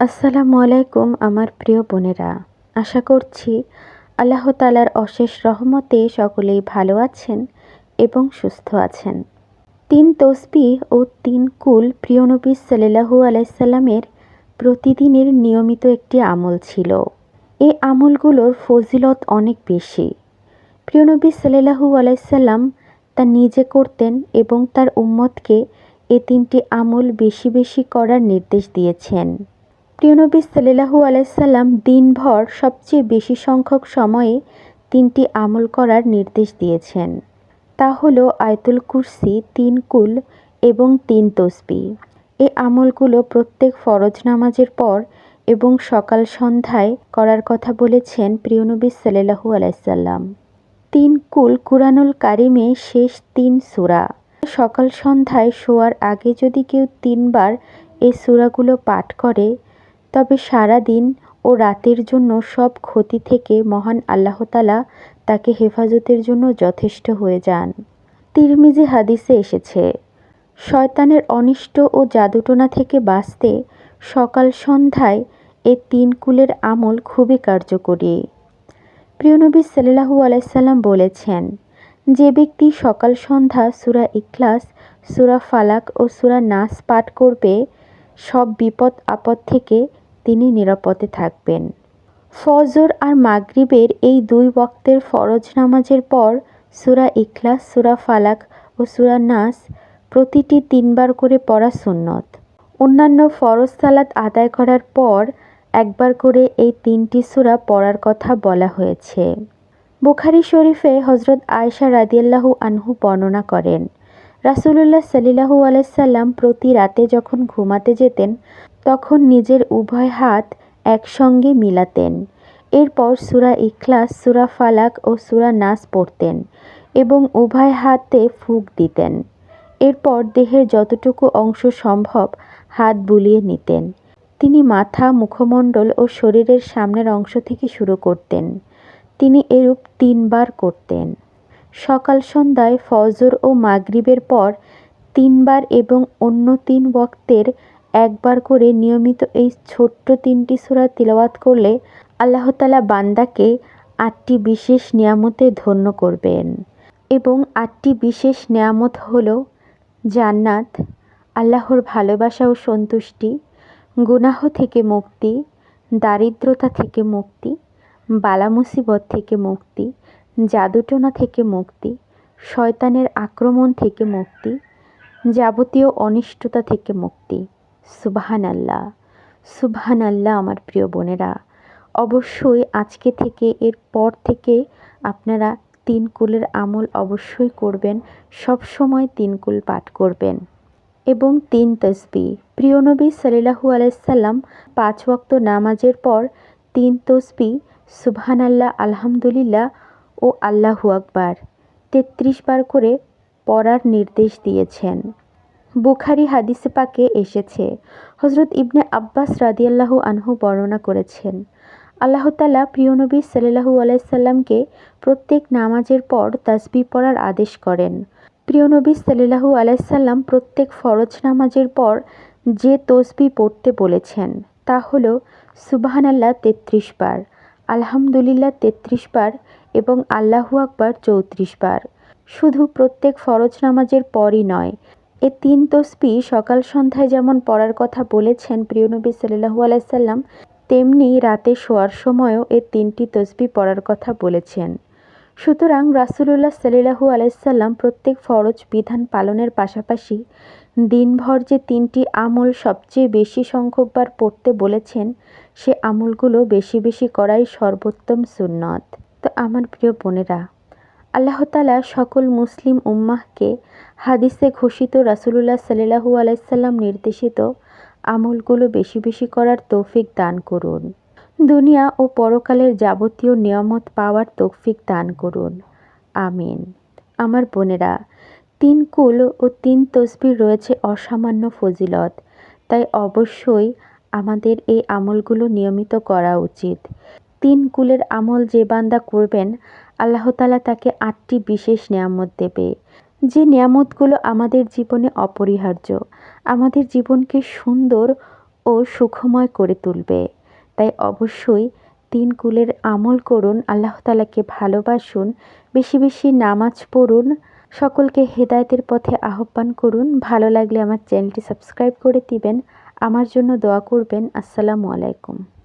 আসসালামু আলাইকুম আমার প্রিয় বোনেরা। আশা করছি আল্লাহ তালার অশেষ রহমতে সকলেই ভালো আছেন এবং সুস্থ আছেন। তিন তসবি ও তিন কুল প্রিয় নবী সাল্লাহু আলাইসাল্লামের প্রতিদিনের নিয়মিত একটি আমল ছিল। এই আমলগুলোর ফজিলত অনেক বেশি। প্রিয় নবী সাল্লাহু আলাইসাল্লাম তা নিজে করতেন এবং তার উম্মতকে এ তিনটি আমল বেশি বেশি করার নির্দেশ দিয়েছেন। প্রিয়নবী সাল্লাহু আলাইসাল্লাম দিনভর সবচেয়ে বেশি সংখ্যক সময়ে তিনটি আমল করার নির্দেশ দিয়েছেন। তা হলো আয়তুল কুরসি, তিন কুল এবং তিন তসবি। এই আমলগুলো প্রত্যেক ফরজ নামাজের পর এবং সকাল সন্ধ্যায় করার কথা বলেছেন প্রিয়নবী সাল্লাহু আলাইসাল্লাম তিন কুল কুরানুল কারিমে শেষ তিন সুরা। সকাল সন্ধ্যায় শোয়ার আগে যদি কেউ তিনবার এই সুরাগুলো পাঠ করে তবে সারা দিন ও রাতের জন্য সব ক্ষতি থেকে মহান আল্লাহতালা তাকে হেফাজতের জন্য যথেষ্ট হয়ে যান। তিরমিজি হাদিসে এসেছে, শয়তানের অনিষ্ট ও জাদুটোনা থেকে বাঁচতে সকাল সন্ধ্যায় এ তিন কুলের আমল খুবই কার্যকরী। প্রিয়নবী সাল্লাহু আলাইসাল্লাম বলেছেন, যে ব্যক্তি সকাল সন্ধ্যা সুরা ইখলাস, সুরা ফালাক ও সুরা নাস পাঠ করবে, সব বিপদ আপদ থেকে তিনি নিরাপদে থাকবেন। ফজর আর মাগরিবের এই দুই বক্তের ফরজ নামাজের পর সুরা ইখলাস, সুরা ফালাক ও সুরা নাস প্রতিটি তিনবার করে পড়া সুন্নত। অন্যান্য ফরজ সালাত আদায় করার পর একবার করে এই তিনটি সুরা পড়ার কথা বলা হয়েছে। বুখারি শরীফে হজরত আয়সা রাদিয়াল্লাহু আনহু বর্ণনা করেন রাসুলুল্লাহ সাল্লাহু আলাইসাল্লাম প্রতি রাতে যখন ঘুমাতে যেতেন, তখন নিজের উভয় হাত একসঙ্গে মিলাতেন। এরপর সুরা ইখলাস, সুরা ফালাক ও সুরা নাস পড়তেন এবং উভয় হাতে ফুক দিতেন। এরপর দেহের যতটুকু অংশ সম্ভব হাত বুলিয়ে নিতেন। তিনি মাথা, মুখমণ্ডল ও শরীরের সামনের অংশ থেকে শুরু করতেন। তিনি এরূপ তিনবার করতেন। সকাল সন্ধ্যায় ফজর ও মাগরিবের পর তিনবার এবং অন্য তিন বক্তের একবার করে নিয়মিত এই ছোট্ট তিনটি সুরা তিলাওয়াত করলে আল্লাহতালা বান্দাকে আটটি বিশেষ নিয়ামতে ধন্য করবেন। এবং আটটি বিশেষ নিয়ামত হল জান্নাত, আল্লাহর ভালোবাসা ও সন্তুষ্টি, গুনাহ থেকে মুক্তি, দারিদ্রতা থেকে মুক্তি বালা মুসিবত থেকে মুক্তি জাদুটোনা থেকে মুক্তি, শয়তানের আক্রমণ থেকে মুক্তি, যাবতীয় অনিষ্টতা থেকে মুক্তি। সুবাহান আল্লাহ সুবাহান আল্লাহ আমার প্রিয় বোনেরা। অবশ্যই আজকে থেকে এর পর থেকে আপনারা তিন কুলের আমল অবশ্যই করবেন, সব সময় তিন কুল পাঠ করবেন। এবং তিন তসবি। প্রিয় নবী সাল্লাহু আলাইসাল্লাম পাঁচ ওয়াক্ত নামাজের পর তিন তসবি সুবহান আল্লাহ আলহামদুলিল্লাহ ও আল্লাহু আকবার তেত্রিশ বার করে পড়ার নির্দেশ দিয়েছেন। বুখারি হাদিসে পাকে এসেছে হজরত ইবনে আব্বাস রাদিয়াল্লাহু আনহু বর্ণনা করেছেন, আল্লাহ তালা প্রিয়নবী সাল্লাহু আলাইসাল্লামকে প্রত্যেক নামাজের পর তাসবি পড়ার আদেশ করেন। প্রিয়নবী সাল্লাহু আলাইসাল্লাম প্রত্যেক ফরজ নামাজের পর যে তসবি পড়তে বলেছেন, তা হল সুবাহান আল্লাহ তেত্রিশ বার, আলহামদুলিল্লাহ তেত্রিশ বার এবং আল্লাহু আকবার চৌত্রিশ বার। শুধু প্রত্যেক ফরজ নামাজের পরই নয়, এ তিন তসবি সকাল সন্ধ্যায় যেমন পড়ার কথা বলেছেন প্রিয়নবী সাল্লাহু আলাইসাল্লাম তেমনি রাতে শোয়ার সময়ও এ তিনটি তসবি পড়ার কথা বলেছেন। সুতরাং রাসুলুল্লাহ সাল্লাহু আলাইসাল্লাম প্রত্যেক ফরজ বিধান পালনের পাশাপাশি দিনভর যে তিনটি আমল সবচেয়ে বেশি সংখ্যকবার পড়তে বলেছেন, সে আমলগুলো বেশি বেশি করাই সর্বোত্তম সুন্নত। আমার প্রিয় বোনেরা, আল্লাহ তালা সকল মুসলিম উম্মাহকে হাদিসে ঘোষিত রাসুলুল্লাহ সাল্লাহু আলাইসাল্লাম নির্দেশিত আমলগুলো বেশি বেশি করার তৌফিক দান করুন। দুনিয়া ও পরকালের যাবতীয় নিয়ামত পাওয়ার তৌফিক দান করুন। আমিন। আমার বোনেরা, তিন কুল ও তিন তসবির রয়েছে অসামান্য ফজিলত, তাই অবশ্যই আমাদের এই আমলগুলো নিয়মিত করা উচিত। তিন কুলের আমল যে বান্দা করবেন, আল্লাহ তালা তাকে আটটি বিশেষ নিয়ামত দেবে। যে নিয়ামতগুলো আমাদের জীবনে অপরিহার্য, আমাদের জীবনকে সুন্দর ও সুখময় করে তুলবে। তাই অবশ্যই তিন কুলের আমল করুন, আল্লাহ তালাকে ভালোবাসুন, বেশি বেশি নামাজ পড়ুন, সকলকে হেদায়তের পথে আহ্বান করুন। ভালো লাগলে আমার চ্যানেলটি সাবস্ক্রাইব করে দিবেন। আমার জন্য দোয়া করবেন। আসসালামু আলাইকুম।